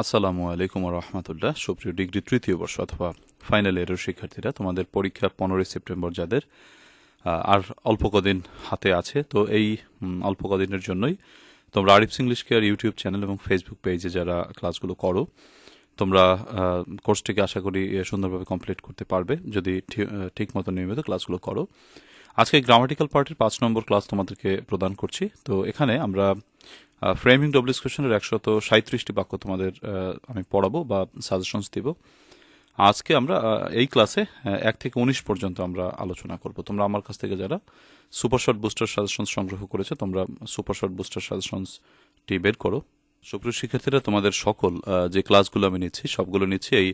আসসালামু আলাইকুম রহমতুল্লাহ। সুপ্রিয় ডিগ্রি তৃতীয় বর্ষ অথবা ফাইনাল ইয়ারের শিক্ষার্থীরা, তোমাদের পরীক্ষা পনেরোই সেপ্টেম্বর যাদের আর অল্প কদিন হাতে আছে, তো এই অল্প কদিনের জন্যই তোমরা Arif's English care YouTube channel এবং ফেসবুক পেজে যারা ক্লাসগুলো করো, তোমরা কোর্সটিকে আশা করি সুন্দরভাবে কমপ্লিট করতে পারবে। যদি ঠিক মতো নিয়মিত ক্লাসগুলো করো আজকে গ্রামাটিক্যাল পার্টির পাঁচ নম্বর ক্লাস তোমাদেরকে প্রদান করছি। তো এখানে আমরা ফ্রেমিং ডব্লিউস কোয়েশনের একশত সাঁত্রিশটি বাক্য তোমাদের আমি পড়াবো বা সাজেশনস দিব। আজকে আমরা এই ক্লাসে এক থেকে উনিশ পর্যন্ত আমরা আলোচনা করব। তোমরা আমার কাছ থেকে যারা সুপার শর্ট বুস্টার সাজেশনস সংগ্রহ করেছ, তোমরা সুপার শর্ট বুস্টার সাজেশনসটি বের করো। সুপ্রিয় শিক্ষার্থীরা, তোমাদের সকল যে ক্লাসগুলো আমি নিচ্ছি, সবগুলো নিচ্ছি এই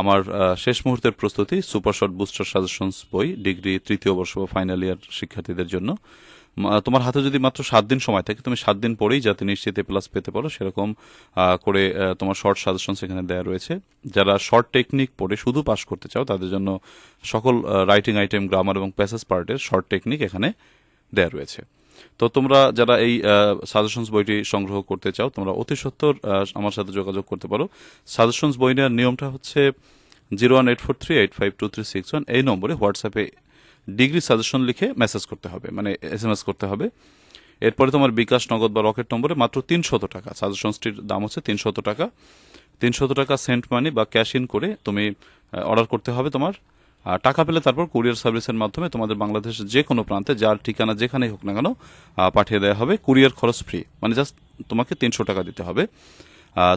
আমার শেষ মুহূর্তের প্রস্তুতি, সুপার শর্ট বুস্টার সাজেশনস বই, ডিগ্রি তৃতীয় বর্ষ বা ফাইনাল ইয়ার শিক্ষার্থীদের জন্য। তোমার হাতে যদি মাত্র সাত দিন সময় থাকে, তুমি সাত দিন পরেই যাতে নিশ্চিত এ প্লাস পেতে পারো, সেরকম করে তোমার শর্ট সাজেশনস এখানে দেওয়া রয়েছে। যারা শর্ট টেকনিক পড়ে শুধু পাস করতে চাও, তাদের জন্য সকল রাইটিং আইটেম গ্রামার এবং প্যাসেজ পার্টের শর্ট টেকনিক এখানে দেওয়া রয়েছে। তো তোমরা যারা এই সাজেশনস বইটি সংগ্রহ করতে চাও, তোমরা অতি সত্তর আমার সাথে যোগাযোগ করতে পারো। সাজেশনস বই নেওয়ার নিয়মটা হচ্ছে zero one eight four three eight five two three six one এই নম্বরে হোয়াটসঅ্যাপে ডিগ্রি সাজেশন লিখে মেসেজ করতে হবে মানে এস এম এস করতে হবে। এরপরে তোমার বিকাশ, নগদ বা রকেট নম্বরে মাত্র তিনশত টাকা। সাজেশনসটির দাম হচ্ছে তিনশত টাকা। তিনশত টাকা সেন্ট মানি বা ক্যাশ ইন করে তুমি অর্ডার করতে হবে তোমার। টাকা পেলে তারপর কুরিয়ার সার্ভিসের মাধ্যমে তোমাদের বাংলাদেশের যে কোনো প্রান্তে যার ঠিকানা যেখানেই হোক না কেন পাঠিয়ে দেওয়া হবে। কুরিয়ার খরচ ফ্রি মানে জাস্ট তোমাকে তিনশো টাকা দিতে হবে।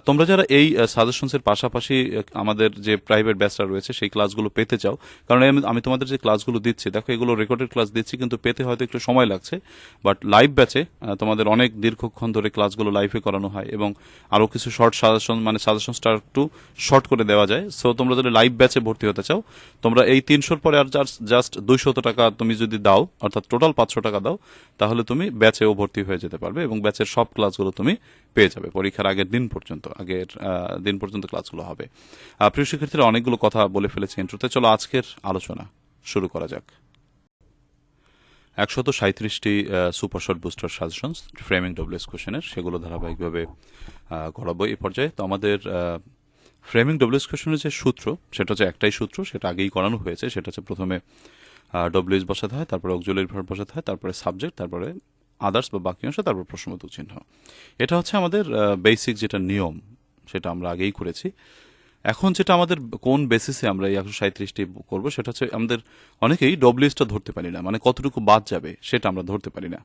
তোমরা যারা এই সাজেশনসের পাশাপাশি আমাদের যে প্রাইভেট ব্যাচটা রয়েছে, সেই ক্লাসগুলো পেতে চাও। কারণ আমি- তোমাদের যে ক্লাসগুলো দিচ্ছি, দেখো এগুলো রেকর্ডেড ক্লাস দিচ্ছি, কিন্তু পেতে হয়তো একটু সময় লাগছে। বাট লাইভ ব্যাচে তোমাদের অনেক দীর্ঘক্ষণ ধরে ক্লাসগুলো লাইভে করানো হয় এবং আরও কিছু শর্ট সাজেশন মানে সাজেশনসটা একটু শর্ট করে দেওয়া যায়। সো তোমরা যদি লাইভ ব্যাচে ভর্তি হতে চাও, তোমরা এই তিনশোর পরে আর জাস্ট দুইশত টাকা তুমি যদি দাও, অর্থাৎ টোটাল পাঁচশো টাকা দাও, তাহলে তুমি ব্যাচেও ভর্তি হয়ে যেতে পারবে এবং ব্যাচের সব ক্লাসগুলো তুমি পেয়ে যাবে পরীক্ষার আগের দিন পর্যন্ত। আগের দিন পর্যন্ত ক্লাসগুলো হবে। প্রিয় শিক্ষার্থীরা, অনেকগুলো কথা বলে ফেলেছি ইন্ট্রোতে চলো আজকের আলোচনা শুরু করা যাক। একশত সাঁত্রিশটি super short booster suggestions framing WH কোশ্চেনের সেগুলো ধারাবাহিকভাবে করাবো এই পর্যায়ে। তো আমাদের ফ্রেমিং ডব্লিউএস কোশ্চেনের যে সূত্র, সেটা হচ্ছে একটাই সূত্র, সেটা আগেই করানো হয়েছে। সেটা হচ্ছে প্রথমে ডব্লিউএস বসাতে হয়, তারপরে অক্সুলারি ভার্ব বসাতে হয়, তারপরে সাবজেক্ট তারপরে আদার্স বা বাকি অংশ, তারপর প্রশ্নবোধক চিহ্ন। এটা হচ্ছে আমাদের বেসিক যেটা নিয়ম, সেটা আমরা আগেই করেছি। এখন যেটা আমাদের কোন বেসিসে আমরা এই একশো সাঁত্রিশটি করব, সেটা হচ্ছে আমাদের অনেকেই ডব্লিউএসটা ধরতে পারি না। মানে কতটুকু বাদ যাবে, সেটা আমরা ধরতে পারি না।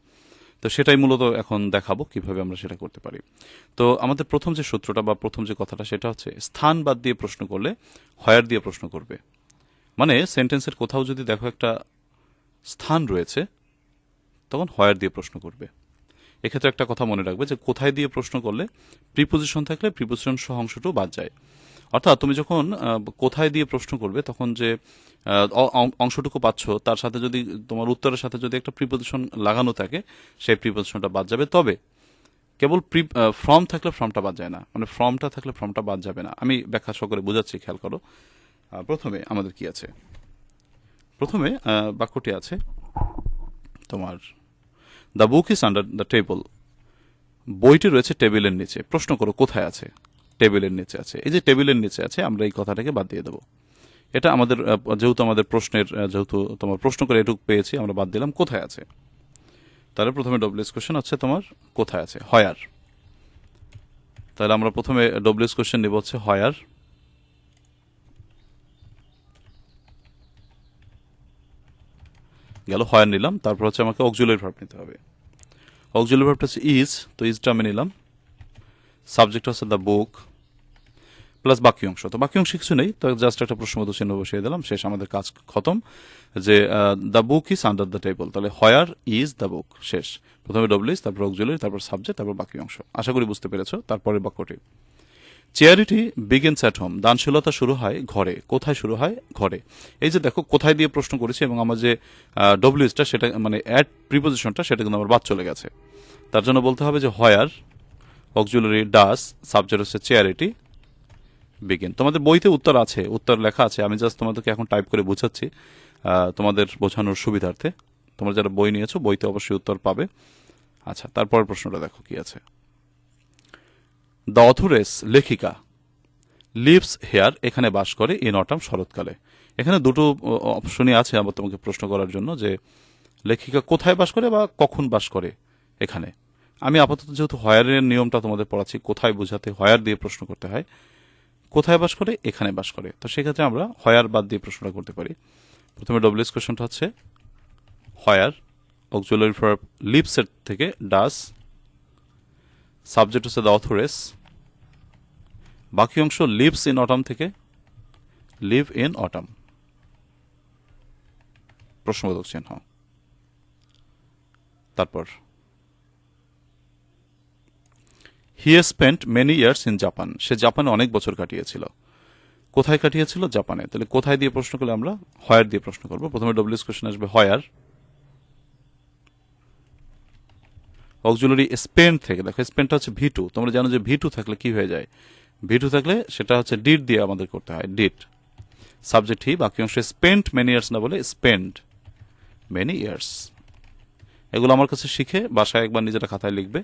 তো সেটাই মূলত এখন দেখাবো কীভাবে আমরা সেটা করতে পারি। তো আমাদের প্রথম যে সূত্রটা বা প্রথম যে কথাটা, সেটা হচ্ছে স্থান বাদ দিয়ে প্রশ্ন করলে হয়ার দিয়ে প্রশ্ন করবে। মানে সেন্টেন্সের কোথাও যদি দেখো একটা স্থান রয়েছে তখন হয়ার দিয়ে প্রশ্ন করবে। এক্ষেত্রে একটা কথা মনে রাখবে যে কোথায় দিয়ে প্রশ্ন করলে প্রিপোজিশন থাকলে প্রিপোজিশন সহ অংশটাও বাদ যায়। অর্থাৎ তুমি যখন কোথায় দিয়ে প্রশ্ন করবে তখন যে অংশটুকু পাচ্ছ, তার সাথে যদি তোমার উত্তরের সাথে যদি একটা প্রিপোজিশন লাগানো থাকে, সেই প্রিপোজিশনটা বাদ যাবে। তবে কেবল প্রি ফর্ম থাকলে ফর্মটা বাদ যায় না। মানে ফর্মটা থাকলে ফর্মটা বাদ যাবে না। আমি ব্যাখ্যা সহকারে বোঝাচ্ছি, খেয়াল করো। প্রথমে আমাদের কি আছে? প্রথমে বাক্যটি আছে তোমার the book is under the table বইটি রয়েছে টেবিলের নিচে। প্রশ্ন করো, কোথায় আছে? টেবিলের নিচে আছে। এই যে টেবিলের নিচে আছে, আমরা এই কথাটাকে বাদ দিয়ে দেবো। এটা আমাদের যেহেতু আমাদের প্রশ্নের যেহেতু তোমার প্রশ্ন করে এটুকু পেয়েছি, আমরা বাদ দিলাম, কোথায় আছে? তাহলে প্রথমে ডব্লিউএস কোশ্চেন হচ্ছে তোমার, কোথায় আছে? হয়ার তাহলে আমরা প্রথমে ডব্লিউএস কোশ্চেন নিব হচ্ছে হয়ার গেল, হয়ার নিলাম, তারপর হচ্ছে আমাকে অক্সুলারি ভার্ব নিতে হবে। অক্সুলারি ভার্বটা হচ্ছে ইজ তো ইজটা আমি নিলাম। সাবজেক্ট হচ্ছে দ্য বুক প্লাস বাকি অংশ। তো বাকি অংশ কিছু নেই, তো জাস্ট একটা প্রশ্নবোধ চিহ্ন বসিয়ে দিলাম, শেষ আমাদের কাজ খতম, যে the book is under the table তাহলে হয়ার ইজ দ্য বুক শেষ। প্রথমে ডব্লিউস তারপর অক্সুলারি তারপর সাবজেক্ট তারপর বাকি অংশ। আশা করি বুঝতে পেরেছ তারপরে বাক্যটি। চেয়ারিটি বিগিনস অ্যাট হোম দানশীলতা শুরু হয় ঘরে। কোথায় শুরু হয়? ঘরে। এই যে দেখো, কোথায় দিয়ে প্রশ্ন করেছি এবং আমার যে ডব্লিউসটা সেটা মানে অ্যাড প্রিপোজিশনটা সেটা কিন্তু আমার বাদ চলে গেছে। তার জন্য বলতে হবে যে হয়ার অক্সুলারি ডাস সাবজেক্ট হচ্ছে চেয়ারিটি বিগিন তোমাদের বইতে উত্তর আছে, উত্তর লেখা আছে। আমি জাস্ট তোমাদেরকে এখন টাইপ করে বোঝাচ্ছি তোমাদের বোঝানোর সুবিধার্থে। তোমরা যারা বই নিয়েছো, বইতে অবশ্যই উত্তর পাবে। আচ্ছা তারপরের প্রশ্নটা দেখো কি আছে। দ্য অথরেস লেখিকা। লিভস হেয়ার এখানে বাস করে ইন অটাম শরৎকালে। এখানে দুটো অপশনই আছে আমার তোমাকে প্রশ্ন করার জন্য যে লেখিকা কোথায় বাস করে বা কখন বাস করে এখানে। আমি আপাতত যেহেতু হয়ারের নিয়মটা তোমাদের পড়াচ্ছি, কোথায় বোঝাতে হয়ার দিয়ে প্রশ্ন করতে হয়, কোথায় বাস করে, এখানে বাস করে। তো সেক্ষেত্রে আমরা হয়ার বাদ দিয়ে প্রশ্নটা করতে পারি। প্রথমে ডব্লিউএস কোয়েশনটা হচ্ছে, হয়ার অক্সুলারি ফর লিপসের থেকে ডাস সাবজেক্ট হচ্ছে দ্য অথরেস বাকি অংশ লিভস ইন অটাম থেকে লিভ ইন অটাম প্রশ্নবোধক চিহ্ন তারপর he spent many years in Japan সে জাপানে অনেক বছর কাটিয়েছিল। কোথায় কাটিয়েছিল? জাপানে তাহলে কোথায় দিয়ে প্রশ্ন করলে আমরা হয়ার দিয়ে প্রশ্ন করব? প্রথমে ডব্লিউএস কোশ্চেন আসবে হয়ার অক্সুলারি স্পেন্ট থেকে, দেখো স্পেন্টটা হচ্ছে ভি টু তোমরা জানো যে ভি টু থাকলে কি হয়ে যায়? ভি টু থাকলে সেটা হচ্ছে ডিট দিয়ে আমাদের করতে হয় ডিট সাবজেক্ট হি বাকি অংশে স্পেন্ট মেনি ইয়ার্স না বলে স্পেন্ড মেনি ইয়ার্স এগুলো আমার কাছে শিখে বাসায় একবার নিজেরা খাতায় লিখবে।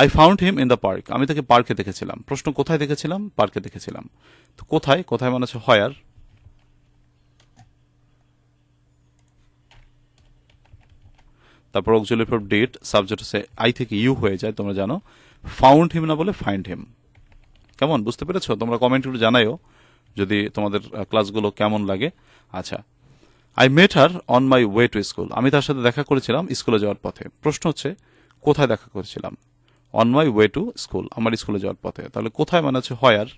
I found him in the park আমি তাকে পার্কে দেখেছিলাম। প্রশ্ন কোথায় দেখেছিলাম? পার্কে দেখেছিলাম। তো কোথায়? কোথায় মানে হচ্ছে হয়ার তারপর অক্সুয়ালি ফর ডেট সাবজেক্ট হচ্ছে আই থেকে ইউ হয়ে যায়, তোমরা জানো। ফাউন্ড হিম না বলে ফাইন্ড হিম কেমন? বুঝতে পেরেছ? তোমরা কমেন্ট করে জানাইও, যদি তোমাদের ক্লাসগুলো কেমন লাগে। আচ্ছা I met her on my way to school আমি তার সাথে দেখা করেছিলাম স্কুলে যাওয়ার পথে। প্রশ্ন হচ্ছে, কোথায় দেখা করেছিলাম? On my way to school আমার স্কুলে যাওয়ার পথে। তাহলে কোথায় মানে হচ্ছে হয়ার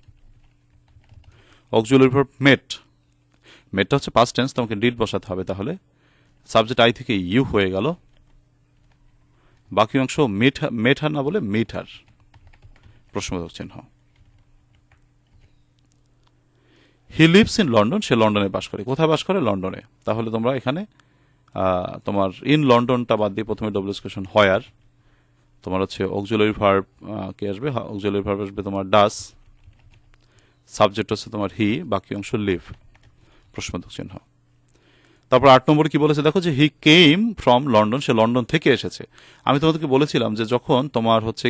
অক্সুয়ালি ফর মেট মেটটা হচ্ছে পাস্ট টেন্স তোমাকে ডিট বসাতে হবে। তাহলে সাবজেক্ট আই থেকে ইউ হয়ে গেল। বাকি অংশ মিঠার মেঠার না বলে মিঠার। প্রশ্নবোধক চিহ্ন। হি লিভস ইন লন্ডন সে লন্ডনে বাস করে। কোথায় বাস করে? লন্ডনে। তাহলে তোমরা এখানে তোমার ইন লন্ডনটা বাদ দিয়ে প্রথমে ডব্লিউস কোয়েশন হয়ার তোমার হচ্ছে অক্সুলারি ভার্ব কে আসবে? অক্সুলারি ভার্ব আসবে তোমার ডাস সাবজেক্ট হচ্ছে তোমার হি বাকি অংশ লিভ প্রশ্নবোধক চিহ্ন। তারপর আট নম্বরে কি বলেছে? দেখো যে হি কেম ফ্রম লন্ডন সে লন্ডন থেকে এসেছে। আমি তোমাদেরকে বলেছিলাম যে যখন তোমার হচ্ছে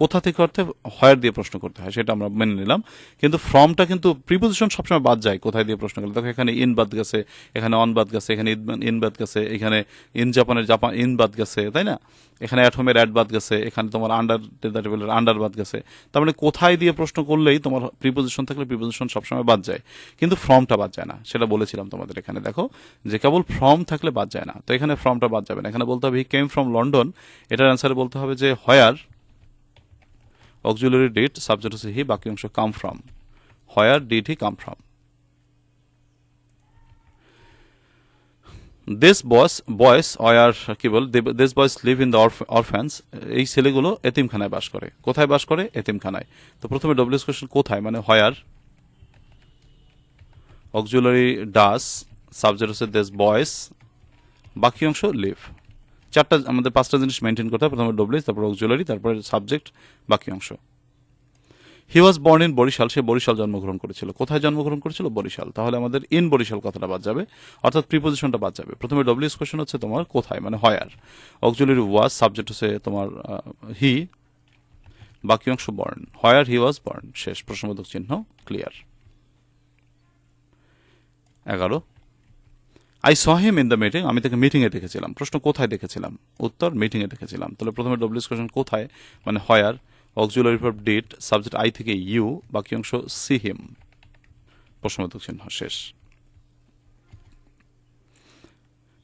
কোথা থেকে অর্থে হয়ার দিয়ে প্রশ্ন করতে হয়, সেটা আমরা মেনে নিলাম। কিন্তু ফ্রমটা কিন্তু প্রিপোজিশন সবসময় বাদ যায়, কোথায় দিয়ে প্রশ্ন করলে। দেখো, এখানে ইন বাদ গেছে, এখানে অন বাদ গেছে, এখানে ইন বাদ গেছে, এখানে ইন জাপানের জাপান ইন বাদ গেছে, তাই না? এখানে অ্যাটমের অ্যাড বাদ গেছে, এখানে তোমার আন্ডার টেবিলের আন্ডার বাদ গেছে। তার মানে কোথায় দিয়ে প্রশ্ন করলেই তোমার প্রিপোজিশন থাকলে প্রিপোজিশন সবসময় বাদ যায়। কিন্তু ফর্মটা বাদ যায় না, সেটা বলেছিলাম তোমাদের এখানে, দেখো, যে কেবল ফর্ম থাকলে বাদ যায় না। তো এখানে ফর্মটা বাদ যাবে না। এখানে বলতে হবে হি কেম ফ্রম লন্ডন এটার অ্যান্সারে বলতে হবে যে, হয়ার অক্সুলারি ডিট সাবজেক্ট হচ্ছে হি বাকি অংশ come from where did he come from this boys boys where কি বল this boys live in the orphans এই ছেলেগুলো এতিমখানায় বাস করে। কোথায় বাস করে? এতিমখানায়। তো প্রথমে ডব্লিউএস কোয়েশ্চেন কোথায়? মানে হয়ার অক্সুলারি ডাস সাবজেক্ট হচ্ছে দিস বয়েস বাকি অংশ লিভ চারটা আমাদের পাঁচটা জিনিস মেনটেন করতে হবে প্রথমে ডব্লিউএস তারপর অক্সুলারি তারপরে সাবজেক্ট বাকি অংশ। He was born in Barisal, সে বরিশাল জন্মগ্রহণ করেছিল। কোথায় জন্মগ্রহণ করেছিল? বরিশাল। তাহলে আমাদের ইন বরিশাল কথাটা বাদ যাবে। অর্থাৎ প্রিপোজিশনটা বাদ যাবে। প্রথমে ডব্লিউএস কোয়েশন হচ্ছে তোমার কোথায়? মানে হয়ার অক্সুলারি ওয়াজ সাবজেক্ট হচ্ছে তোমার হি বাকি অংশ বর্ন হয়ার হি ওয়াজ বর্ন শেষ প্রশ্নবোধক চিহ্ন ক্লিয়ার এগারো। I saw him in the meeting আমি তাকে মিটিংয়ে দেখেছিলাম। প্রশ্ন কোথায় দেখেছিলাম? উত্তর মিটিংয়ে দেখেছিলাম। তাহলে প্রথমে ডব্লিউএস কোয়েশন কোথায়? মানে where auxiliary verb did subject I থেকে ইউ বাকি অংশ সি হিম প্রশ্নবোধক চিহ্ন, শেষ।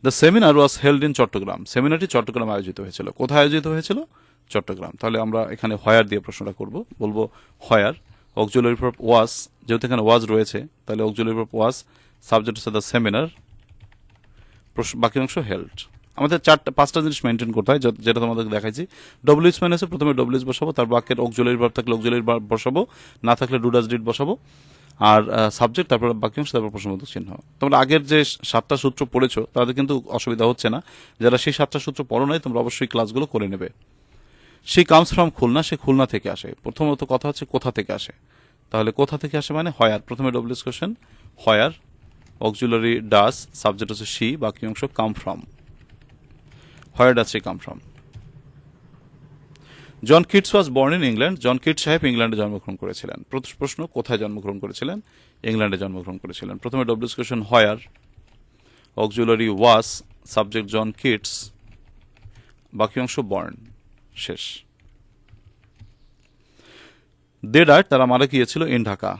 The seminar was held in Chittagong সেমিনারটি Chittagong আয়োজিত হয়েছিল। কোথায় আয়োজিত হয়েছিল? চট্টগ্রাম তাহলে আমরা এখানে হয়ার দিয়ে প্রশ্নটা করব। বলব হয়ার অক্সুলারি ভার্ব ওয়াজ যেহেতু এখানে ওয়াজ রয়েছে, তাহলে অক্সুলারি ভার্ব ওয়াজ সাবজেক্ট হচ্ছে দ্য সেমিনার বাকি অংশ হেল্ড আমাদের চারটা পাঁচটা জিনিস মেনটেন করতে হয় যেটা তোমাদের দেখাইছি। ডব্লিউএস মাইনাসে প্রথমে ডব্লিউএস বসাবো, তার বাক্যের অক্সুলারি ভার্ব থাকলে অক্সুলারি ভার্ব বসাবো, না থাকলে ডুডাস ডিট বসাবো। আর সাবজেক্ট তারপর বাকি অংশ, তারপর প্রশ্নবোধক চিহ্ন। তোমরা আগের যে সাতটা সূত্র পড়েছো তাদের কিন্তু অসুবিধা হচ্ছে না। যারা সেই সাতটা সূত্র পড়ো নাই, তোমরা অবশ্যই ক্লাসগুলো করে নেবে। সে কামস ফ্রম খুলনা, সে খুলনা থেকে আসে। প্রথমত কথা হচ্ছে কোথা থেকে আসে? তাহলে কোথা থেকে আসে মানে হয়ার। প্রথমে WS question where auxiliary does subject হচ্ছে সি বাকি অংশ come from where does she come from John Keats was born in England John Keat সাহেব ইংল্যান্ডে জন্মগ্রহণ করেছিলেন। প্রথম প্রশ্ন, কোথায় জন্মগ্রহণ করেছিলেন? ইংল্যান্ডে জন্মগ্রহণ করেছিলেন। প্রথমে WH question where auxiliary was subject John Keats বাকি অংশ বর্ন শেষ। দে ডার্ট তারা মারা গিয়েছিল ইন ঢাকা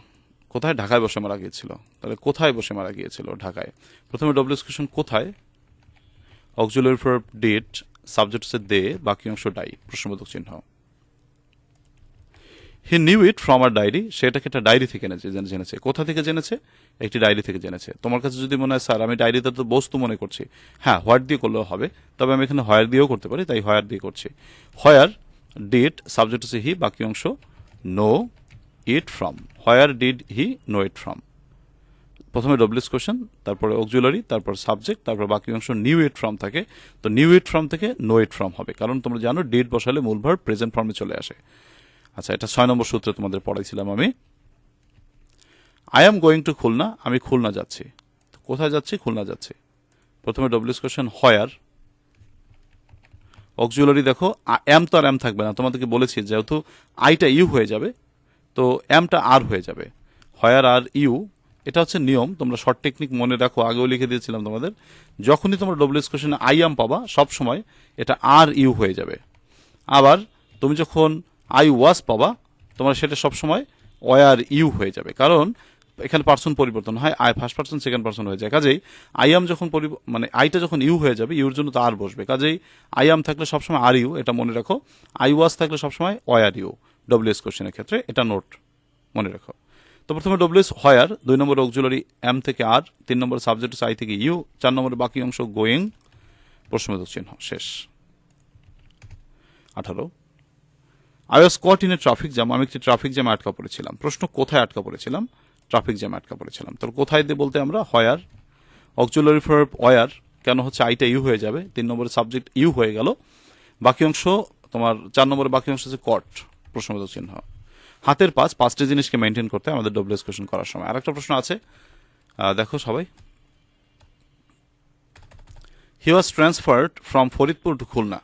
কোথায়? ঢাকায় বসে মারা গিয়েছিল। তাহলে কোথায় বসে মারা গিয়েছিল ঢাকায়? প্রথমে ডব্লিউস কোয়েশন কোথায়? অক্সুলারি ফর ডেট সাবজেক্ট হচ্ছে দে বাকি অংশ ডাই প্রশ্নবোধক চিহ্ন। He knew it from her diary সেটাকে একটা ডায়েরি থেকে জেনে- জেনেছে। কোথা থেকে জেনেছে? একটি ডায়েরি থেকে জেনেছে। তোমার কাছে যদি মনে হয়, স্যার, আমি ডায়েরিতে তো বস্তু মনে করছি। হ্যাঁ হোয়াট দিয়ে করলেও হবে, তবে আমি এখানে হয়ার দিয়েও করতে পারি, তাই হয়ার দিয়ে করছি। হয়ার ডেট সাবজেক্ট হচ্ছে হি বাকি অংশ know it from where did he know it from প্রথমে ডব্লিউস কোশ্চেন তারপরে অক্সুলারি তারপর সাবজেক্ট তারপর বাকি অংশ নিউ ইট ফ্রম থাকে। তো নিউ ইট ফ্রম থেকে নো ইট ফ্রম হবে। কারণ তোমরা জানো ডিড বসালে মূল ভার্ব প্রেজেন্ট ফর্মে চলে আসে। আচ্ছা এটা ছয় নম্বর সূত্রে তোমাদের পড়াইছিলাম আমি। I am going to Khulna, আমি খুলনা যাচ্ছি। কোথায় যাচ্ছি? খুলনা যাচ্ছি। প্রথমে ডব্লিউস কোশ্চেন হয়ার অক্সুলারি দেখো এম তো আর এম থাকবে না। তোমাদেরকে বলেছি, যেহেতু আইটা ইউ হয়ে যাবে তো এমটা আর হয়ে যাবে। হয়ার আর ইউ, এটা হচ্ছে নিয়ম। তোমরা শর্ট টেকনিক মনে রাখো, আগেও লিখে দিয়েছিলাম তোমাদের। যখনই তোমরা ডব্লিউএস কোশ্চেনে আই এম পাবা, সব সময় এটা আর ইউ হয়ে যাবে। আবার তুমি যখন আই ওয়াজ পাবা, তোমার সেটা সব সময় ওয়ার ইউ হয়ে যাবে। কারণ এখানে পার্সন পরিবর্তন হয় I first person second person হয়ে যায়। কাজেই আই এম যখন মানে আইটা যখন ইউ হয়ে যাবে, ইউর জন্য তো আর বসবে। কাজেই আই এম থাকলে সবসময় আর ইউ, এটা মনে রাখো। আই ওয়াজ থাকলে সবসময় ওয়ার ইউ। ডব্লিউএস কোশ্চেনের ক্ষেত্রে, এটা নোট মনে রাখো। তো প্রথমে ডব্লিউএস হয়ার দুই নম্বর অক্সুলারি এম থেকে আর তিন নম্বর সাবজেক্ট আই থেকে ইউ চার নম্বরে বাকি অংশ গোয়িং প্রশ্নবোধক চিহ্ন, শেষ। আঠারো। I was caught in a traffic jam আমি একটি ট্রাফিক জ্যামে আটকা পড়েছিলাম। প্রশ্ন কোথায় আটকা পড়েছিলাম? ট্রাফিক জ্যামে আটকা পড়েছিলাম। তো কোথায় দিয়ে বলতে আমরা? হয়ার অক্সুলারি ফর ওয়ার কেন হচ্ছে আইটা ইউ হয়ে যাবে? তিন নম্বরের সাবজেক্ট ইউ হয়ে গেল। বাকি অংশ, তোমার চার নম্বরের বাকি অংশ হচ্ছে কট প্রশ্নবোধক চিহ্ন। হাতের পাঁচ, পাঁচটি জিনিসকে মেনটেন করতে আমাদের ডব্লিউএস কোয়েশন করার সময়। আরেকটা প্রশ্ন আছে। দেখো সবাই। He was transferred from Faridpur to Khulna.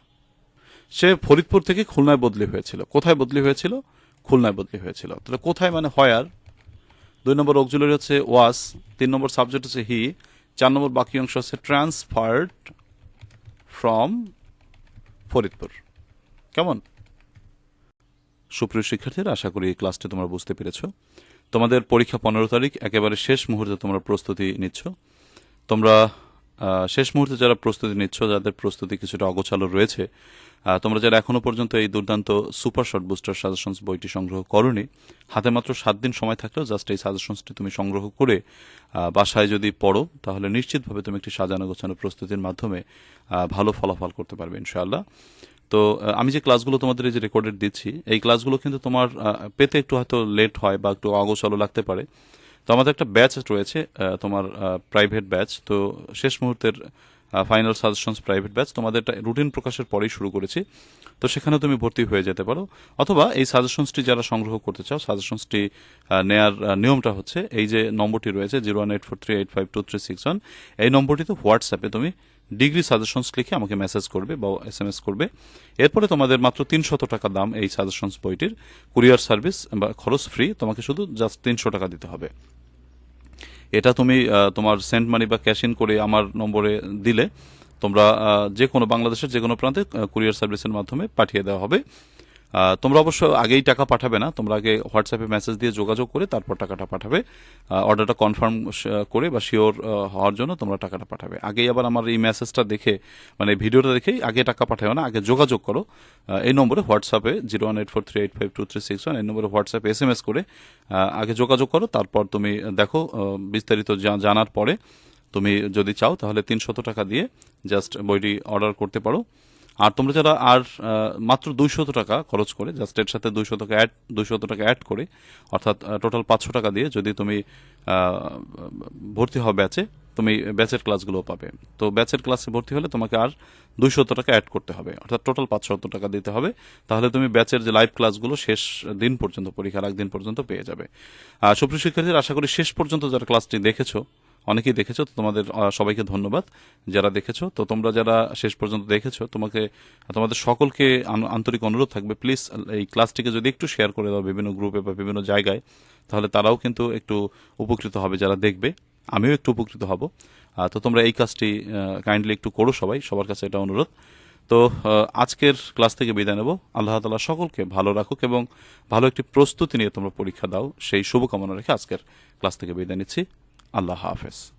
সে ফরিদপুর থেকে খুলনায় বদলি হয়েছিল। কোথায় বদলি হয়েছিল? খুলনায় বদলি হয়েছিল। তাহলে কোথায় মানে হয়ার দুই নম্বর অক্সুলারি হচ্ছে ওয়াস তিন নম্বর সাবজেক্ট হচ্ছে হি চার নম্বর বাকি অংশ হচ্ছে ট্রান্সফার্ড ফ্রম ফরিদপুর। কেমন? সুপ্রিয় শিক্ষার্থীরা, আশা করি এই ক্লাসটি তোমরা বুঝতে পেরেছ। তোমাদের পরীক্ষা পনেরো তারিখ, একেবারে শেষ মুহূর্তে তোমরা প্রস্তুতি নিচ্ছ। তোমরা শেষ মুহূর্তে যারা প্রস্তুতি নিচ্ছ, যাদের প্রস্তুতি কিছুটা অগোছালো রয়েছে তোমরা যারা এখনও পর্যন্ত এই দুর্দান্ত সুপার শর্ট বুস্টার সাজেশনস বইটি সংগ্রহ করনি, হাতে মাত্র সাত দিন সময় থাকলেও জাস্ট এই সাজেশনসটি তুমি সংগ্রহ করে বাসায় যদি পড়ো, তাহলে নিশ্চিতভাবে তুমি একটি সাজানো গোছানো প্রস্তুতির মাধ্যমে ভালো ফলাফল করতে পারবে, ইনশাআল্লাহ। তো আমি যে ক্লাসগুলো তোমাদের এই যে রেকর্ডেড দিচ্ছি, এই ক্লাসগুলো কিন্তু তোমার পেতে একটু হয়তো লেট হয় বা একটু অগোছালো লাগতে পারে। তো আমাদের একটা ব্যাচ রয়েছে তোমার প্রাইভেট ব্যাচ তো শেষ মুহূর্তের ফাইনাল সাজেশনস প্রাইভেট ব্যাচ তোমাদের রুটিন প্রকাশের পরেই শুরু করেছি। তো সেখানে তুমি ভর্তি হয়ে যেতে পারো। অথবা এই সাজেশনসটি যারা সংগ্রহ করতে চাও সাজেশনসটি নেয়ার নিয়মটা হচ্ছে, এই যে নম্বরটি রয়েছে zero one eight four three eight five two three six one এই নম্বরটিতে হোয়াটসঅ্যাপে তুমি ডিগ্রি সাজেশনস লিখে আমাকে মেসেজ করবে বা এস এম এস করবে। এরপরে তোমাদের মাত্র তিনশত টাকা দাম এই সাজেশনস বইটির। কুরিয়ার সার্ভিস বা খরচ ফ্রি তোমাকে শুধু জাস্ট তিনশো টাকা দিতে হবে। এটা তুমি তোমার সেন্ট মানি বা ক্যাশ ইন করে আমার নম্বরে দিলে তোমরা যে কোনো বাংলাদেশের যে কোনো প্রান্তে কুরিয়ার সার্ভিসের মাধ্যমে পাঠিয়ে দেওয়া হবে। তোমরা অবশ্য আগেই টাকা পাঠাবে না। তোমরা আগে হোয়াটসঅ্যাপে মেসেজ দিয়ে যোগাযোগ করে তারপর টাকাটা পাঠাবে। অর্ডারটা কনফার্ম করে বা শিওর হওয়ার জন্য তোমরা টাকাটা পাঠাবে। আগেই আবার আমার এই মেসেজটা দেখে মানে ভিডিওটা দেখেই আগে টাকা পাঠাবে না, আগে যোগাযোগ করো। এই নম্বরে হোয়াটসঅ্যাপে zero one eight four three eight five two three six one এই নম্বরে হোয়াটসঅ্যাপে এস এম এস করে আগে যোগাযোগ করো, তারপর তুমি দেখো বিস্তারিত জানার পরে তুমি যদি চাও তাহলে তিনশত টাকা দিয়ে জাস্ট বইটি অর্ডার করতে পারো। আর তোমরা যারা আর মাত্র দুইশত টাকা খরচ করে জাস্ট এর সাথে দুইশো টাকা অ্যাড দুইশত টাকা অ্যাড করে, অর্থাৎ টোটাল পাঁচশো টাকা দিয়ে যদি তুমি ভর্তি হও ব্যাচে তুমি ব্যাচের ক্লাসগুলো পাবে। তো ব্যাচের ক্লাসে ভর্তি হলে তোমাকে আর দুইশত টাকা অ্যাড করতে হবে। অর্থাৎ টোটাল পাঁচশত টাকা দিতে হবে। তাহলে তুমি ব্যাচের যে লাইভ ক্লাসগুলো শেষ দিন পর্যন্ত, পরীক্ষার একদিন পর্যন্ত পেয়ে যাবে। আর সুপ্রিয় শিক্ষার্থীরা, আশা করি শেষ পর্যন্ত যারা ক্লাসটি দেখেছ অনেকেই দেখেছ, তো তোমাদের সবাইকে ধন্যবাদ যারা দেখেছ। তো তোমরা যারা শেষ পর্যন্ত দেখেছ, তোমাকে, তোমাদের সকলকে আন্তরিক অনুরোধ থাকবে প্লিজ এই ক্লাসটিকে যদি একটু শেয়ার করে দাও বিভিন্ন গ্রুপে বা বিভিন্ন জায়গায়, তাহলে তারাও কিন্তু একটু উপকৃত হবে যারা দেখবে। আমিও একটু উপকৃত হব। তো তোমরা এই কাজটি কাইন্ডলি একটু করো সবাই, সবার কাছে এটা অনুরোধ। তো আজকের ক্লাস থেকে বিদায় নেব। আল্লাহ তালা সকলকে ভালো রাখুক এবং ভালো একটি প্রস্তুতি নিয়ে তোমরা পরীক্ষা দাও। সেই শুভকামনা রেখে আজকের ক্লাস থেকে বিদায় নিচ্ছি। আল্লাহ হাফেজ